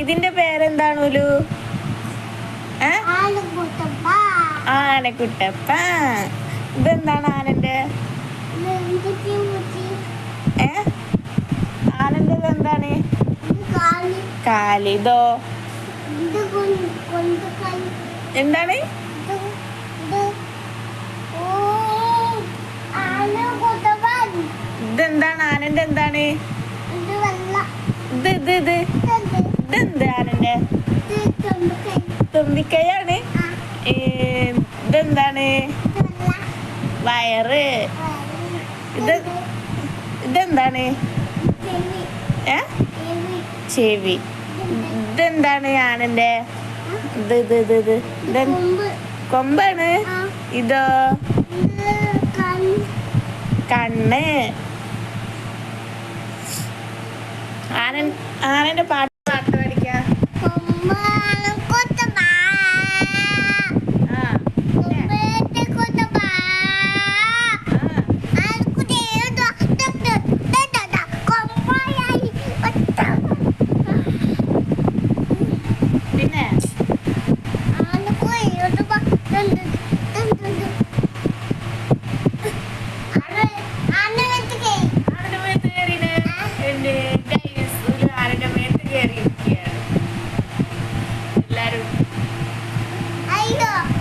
ഇതിന്റെ പേരെന്താണ് ഉലു ആനക്കുട്ടപ്പ. ഇതെന്താണ് ആനന്റെ? ഏ? ആനന്റെ എന്താണ്? കാലിതോ എന്താണ് ഇതെന്താണ്? ആനന്റെ എന്താണ്? ഇത് ഇത് ഇത് ഇത് ഇത് ഇതെന്ത് ആനന്റെ ഇത് തുമ്പക്കൈ തുമ്പിക്കൈയാണ് ഇതെന്താണ്? വയറ്. ഇത് ഇതെന്താണ്? ചെവി. ഏ? ചെവി. ഇതെന്താണ് ആണെന്റെ ഇത് ഇത് ഇത് ഇത് ഇത്. ഇത് കൊമ്പ്. കൊമ്പാണ്. ഇതോ? കണ്ണ്. ആനൻ ആനന്റെ പാട്ട് Yeah.